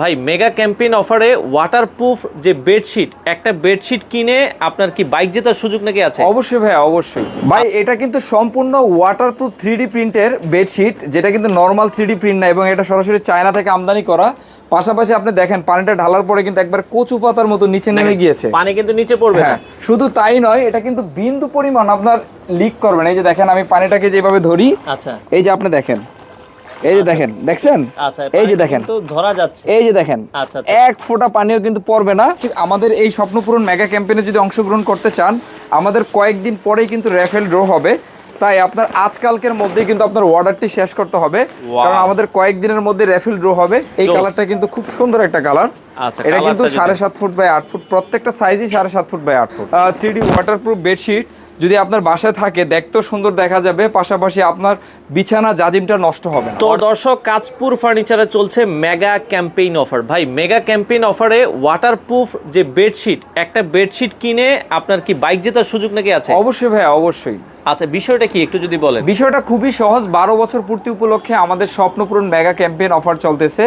ভাই mega campaign অফারে waterproof যে বেডশিট একটা বেডশিট কিনে আপনার কি বাইক জেতার সুযোগ নাকি আছে? অবশ্যই ভাই অবশ্যই। ভাই এটা কিন্তু সম্পূর্ণ ওয়াটারপ্রুফ থ্রি ডি প্রিন্টের বেডশিট যেটা কিন্তু নর্মাল থ্রি ডি প্রিন্ট না এবং এটা সরাসরি চায়না থেকে আমদানি করা। পাশাপাশি আপনি দেখেন পানিটা ঢালার পরে কিন্তু একবার কচু পাতার মতো নিচে নেমে গিয়েছে। পানি কিন্তু নিচে পড়বে না। হ্যাঁ শুধু তাই নয় এটা কিন্তু বিন্দু পরিমাণ আপনার লিক করবে না। এই যে দেখেন আমি পানিটাকে যেভাবে ধরি আচ্ছা। এই যে আপনি দেখেন। এই যে দেখেন দেখছেন? আচ্ছা এই যে দেখেন। তো ধরা যাচ্ছে। এই যে দেখেন আচ্ছা, আচ্ছা। এক ফোঁটা পানিও কিন্তু পড়বে না। আমাদের এই স্বপ্নপূরণ মেগা ক্যাম্পেইনে যদি অংশগ্রহণ করতে চান আমাদের কয়েকদিন পরেই কিন্তু র্যাফেল ড্র হবে। তাই আপনার আজকালকের মধ্যেই কিন্তু আপনার অর্ডারটি শেষ করতে হবে। কারণ আমাদের কয়েকদিনের মধ্যে র্যাফেল ড্র হবে। এই কালারটা কিন্তু খুব সুন্দর একটা কালার। আচ্ছা, এটা কিন্তু সাড়ে সাত ফুট বাই আট ফুট প্রত্যেকটা সাইজই সাড়ে সাত ফুট বাই আট foot. Three D waterproof bedsheet যদি আপনার বাসায় থাকে দেখতেও সুন্দর দেখা যাবে পাশাপাশি আপনার বিছানা জাজিমটা নষ্ট হবে তো দর্শক কাজপুর ফার্নিচারে চলছে মেগা ক্যাম্পেইন অফার ভাই মেগা ক্যাম্পেইন অফারে ওয়াটারপ্রুফ যে বেডশিট একটা বেডশিট কিনে আপনার কি বাইক জেতার সুযোগ নাকি আছে? অবশ্যই ভাই অবশ্যই। আচ্ছা বিষয়টা কি একটু যদি বলেন? বিষয়টা খুবই সহজ বারো বছর পূর্তি উপলক্ষে আমাদের স্বপ্নপূরণ মেগা ক্যাম্পেইন অফার চলতেছে।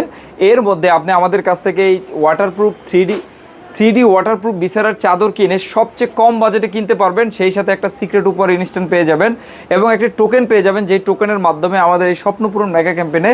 এর মধ্যে আপনি আমাদের কাছ থেকে এই waterproof three D three D waterproof বিসারার চাদর কিনে সবচেয়ে কম বাজেটে কিনতে পারবেন, সেই সাথে একটা সিক্রেট উপর ইনস্ট্যান্ট পেয়ে যাবেন এবং একটি টোকেন পেয়ে যাবেন, যেই টোকেনের মাধ্যমে আমাদের এই স্বপ্নপূরণ মেগা ক্যাম্পেনে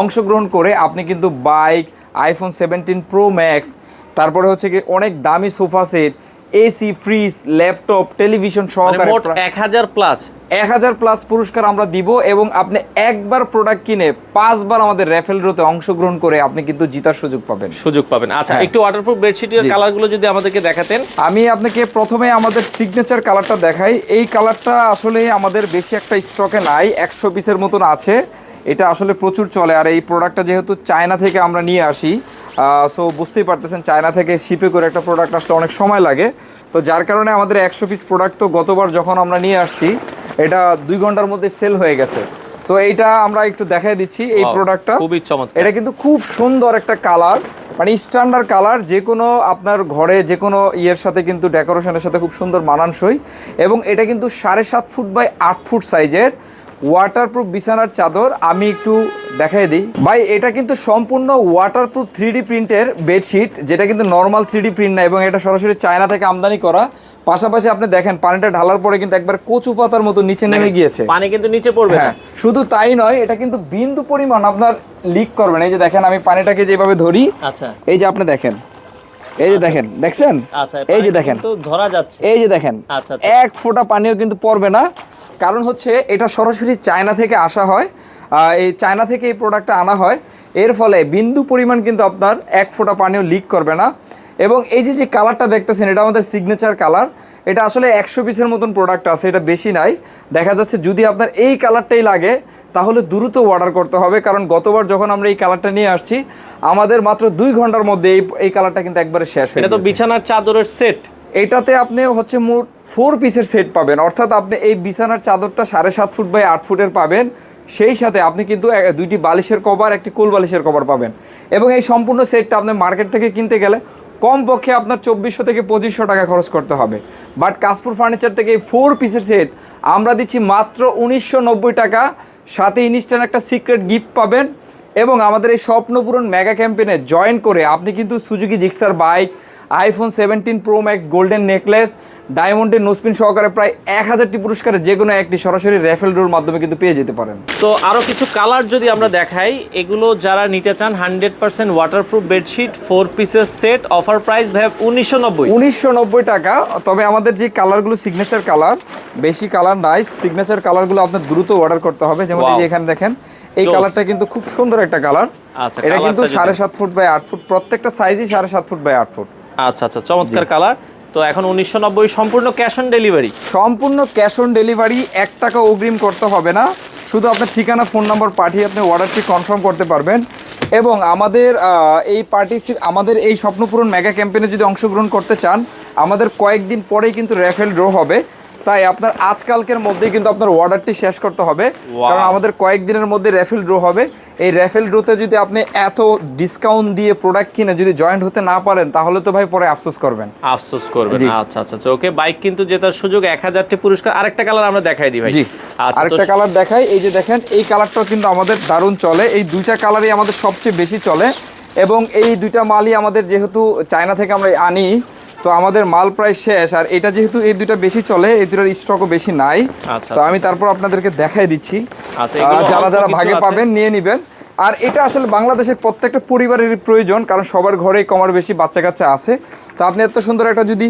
অংশগ্রহণ করে আপনি কিন্তু bike iPhone seventeen pro max তারপরে হচ্ছে কি অনেক দামি sofa set AC fridge laptop television মানে সহকারে মোট প্রায়- এক হাজার প্লাস এক হাজার প্লাস পুরস্কার আমরা দিব এবং আপনি একবার প্রোডাক্ট কিনে পাঁচবার আমাদের র্যাফেল রোতে অংশগ্রহণ করে আপনি কিন্তু জিতার সুযোগ পাবেন। সুযোগ পাবেন। আচ্ছা হ্যাঁ। একটু ওয়াটারপ্রুফ বেডশিটের। কালারগুলো যদি আমাদেরকে দেখাতেন। আমি আপনাকে প্রথমে আমাদের সিগনেচার কালারটা দেখাই। এই কালারটা আসলে আমাদের বেশি একটা স্টকে নাই একশো পিসের মতন আছে। এটা আসলে প্রচুর চলে। আর এই প্রোডাক্টটা যেহেতু চায়না থেকে আমরা নিয়ে আসি সো বুঝতেই পারতেছেন চায়না থেকে শিপে করে একটা প্রোডাক্ট আসলে অনেক সময় লাগে। তো যার কারণে আমাদের একশো পিস প্রোডাক্ট তো গতবার যখন আমরা নিয়ে আসছি এটা দুই ঘণ্টার মধ্যে সেল হয়ে গেছে। তো এইটা আমরা একটু দেখাই দিচ্ছি এই প্রোডাক্টটা খুবই চমৎকার। এটা কিন্তু খুব সুন্দর একটা কালার মানে স্ট্যান্ডার্ড কালার যে কোনো আপনার ঘরে যে কোনো ইয়ের সাথে কিন্তু ডেকোরেশনের সাথে খুব সুন্দর মানানসই। এবং এটা কিন্তু সাড়ে সাত ফুট বাই আট ফুট সাইজের ওয়াটারপ্রুফ বিছানার চাদর আমি একটু দেখাই দিই। ভাই এটা কিন্তু সম্পূর্ণ ওয়াটারপ্রুফ থ্রি ডি প্রিন্টের বেডশিট যেটা কিন্তু নর্মাল থ্রি ডি প্রিন্ট না এবং এটা সরাসরি চায়না থেকে আমদানি করা। পাশাপাশি আপনি দেখেন পানিটা ঢালার পরে কিন্তু একবার কচু পাতার মতো নিচে নেমে গিয়েছে। পানি কিন্তু নিচে পড়বে হ্যাঁ শুধু তাই নয় এটা কিন্তু বিন্দু পরিমাণ আপনার লিক করবে না। এই যে দেখেন আমি পানিটাকে যেভাবে ধরি আচ্ছা। এই যে আপনি দেখেন এই যে দেখেন দেখছেন? আচ্ছা এই যে দেখেন ধরা যাচ্ছে। এই যে দেখেন আচ্ছা, আচ্ছা। এক ফোঁটা পানিও কিন্তু পড়বে না। কারণ হচ্ছে এটা সরাসরি চায়না থেকে আসা হয়। এই চায়না থেকে এই প্রোডাক্টটা আনা হয়। এর ফলে বিন্দু পরিমাণ কিন্তু আপনার এক ফোঁটা পানিও লিক করবে না। এবং এই যে যে কালারটা দেখতেছেন এটা আমাদের সিগনেচার কালার এটা আসলে একশো পিসের মতন প্রোডাক্ট আছে এটা বেশি নাই। দেখা যাচ্ছে যদি আপনার এই কালারটাই লাগে তাহলে দ্রুত অর্ডার করতে হবে। কারণ গতবার যখন আমরা এই কালারটা নিয়ে আসছি আমাদের মাত্র দুই ঘণ্টার মধ্যে এই এই কালারটা কিন্তু একবারে শেষ হয়ে এটা তো। বিছানার চাদরের সেট এটাতে আপনি হচ্ছে মোট ফোর পিসের সেট পাবেন। অর্থাৎ আপনি এই বিছানার চাদরটা সাড়ে সাত ফুট বাই আট ফুটের পাবেন। সেই সাথে আপনি কিন্তু দুইটি বালিশের কভার, একটি কোল বালিশের কভার পাবেন। এবং এই সম্পূর্ণ সেটটা আপনি মার্কেট থেকে কিনতে গেলে কমপক্ষে আপনার চব্বিশশো থেকে পঁচিশশো টাকা খরচ করতে হবে। বাট কাশপুর ফার্নিচার থেকে এই ফোর পিসের সেট আমরা দিচ্ছি মাত্র উনিশশো নব্বই টাকা। সাথে ইনস্ট্যান্ট একটা সিক্রেট গিফট পাবেন। এবং আমাদের এই স্বপ্নপূরণ মেগা ক্যাম্পেনে জয়েন করে আপনি কিন্তু Suzuki Gixxer bike iPhone seventeen pro max golden necklace ডায়মন্ডের নোসপিন সহকারে প্রায় এক হাজারটি পুরস্কারে যে কোনো একটি সরাসরি র্যাফেল ডোর মাধ্যমে কিন্তু পেয়ে যেতে পারেন। তো আরও কিছু কালার যদি আমরা দেখাই এগুলো যারা নিতে চান hundred percent waterproof bedsheet four পিসের সেট অফার প্রাইস ভাই উনিশশো নব্বই। উনিশশো নব্বই টাকা তবে আমাদের যে কালারগুলো সিগনেচার কালার বেশি কালার নাই সিগনেচার কালারগুলো আপনার দ্রুত অর্ডার করতে হবে। যেমন এই যে এখানে দেখেন এই। কালারটা কিন্তু খুব সুন্দর একটা কালার আচ্ছা, এটা কিন্তু সাড়ে সাত ফুট বাই আট ফুট প্রত্যেকটা সাইজই সাড়ে সাত ফুট বাই আট ফুট আচ্ছা আচ্ছা চমৎকার কালার। তো এখন উনিশশো নব্বই সম্পূর্ণ ক্যাশ অন ডেলিভারি সম্পূর্ণ ক্যাশ অন ডেলিভারি এক টাকা অগ্রিম করতে হবে না। শুধু আপনার ঠিকানা ফোন নাম্বার পাঠিয়ে আপনি অর্ডারটি কনফার্ম করতে পারবেন। এবং আমাদের এই পার্টি আমাদের এই স্বপ্নপূরণ মেগা ক্যাম্পেইনে যদি অংশগ্রহণ করতে চান আমাদের কয়েকদিন পরেই কিন্তু র্যাফেল ড্র হবে। তাই আপনার আজকালকের মধ্যেই কিন্তু আপনার অর্ডারটি শেষ করতে হবে। কারণ আমাদের কয়েকদিনের মধ্যে র্যাফেল ড্রো হবে। এই র্যাফেল ড্রোতে যদি আপনি এত ডিসকাউন্ট দিয়ে প্রোডাক্ট কিনে যদি জয়েন্ট হতে না পারেন তাহলে তো ভাই পরে আফসোস করবেন। আফসোস করবেন। আচ্ছা আচ্ছা আচ্ছা। ওকে বাইক কিন্তু জেতার সুযোগ এক হাজারটি পুরস্কার। আরেকটা কালার আমরা দেখাই দিই ভাই। আচ্ছা আরেকটা কালার দেখাই। এই যে দেখেন এই কালারটাও কিন্তু আমাদের দারুণ চলে। এই দুইটা কালারই আমাদের সবচেয়ে বেশি চলে। এবং এই দুইটা মালই আমাদের যেহেতু চায়না থেকে আমরা আনি তো আমাদের মাল প্রায় শেষ আর এটা যেহেতু এই দুইটা বেশি চলে এই দুটার স্টকও বেশি নাই। আচ্ছা, তো আমি তারপর আপনাদেরকে দেখাই দিচ্ছি। আচ্ছা, যারা যারা ভাগে পাবেন নিয়ে নেবেন। আর এটা আসলে বাংলাদেশের প্রত্যেকটা পরিবারের প্রয়োজন কারণ সবার ঘরেই কমার বেশি বাচ্চা কাচ্চা আছে। তো আপনি এত সুন্দর একটা যদি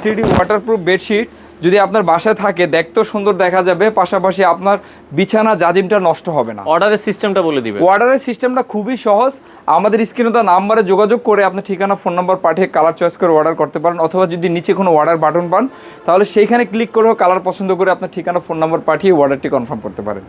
থ্রি ডি ওয়াটারপ্রুফ বেডশিট যদি আপনার বাসায় থাকে দেখতেও সুন্দর দেখা যাবে পাশাপাশি আপনার বিছানা জাজিমটা নষ্ট হবে না। অর্ডারের সিস্টেমটা বলে দিবে অর্ডারের সিস্টেমটা খুবই সহজ। আমাদের স্ক্রিনে তো নাম্বারে যোগাযোগ করে আপনি ঠিকানা ফোন নাম্বার পাঠিয়ে কালার চয়েস করে অর্ডার করতে পারেন অথবা যদি নিচে কোনো অর্ডার বাটন পান তাহলে সেইখানে ক্লিক করেও কালার পছন্দ করে আপনার ঠিকানা ফোন নাম্বার পাঠিয়ে অর্ডারটি কনফার্ম করতে পারেন।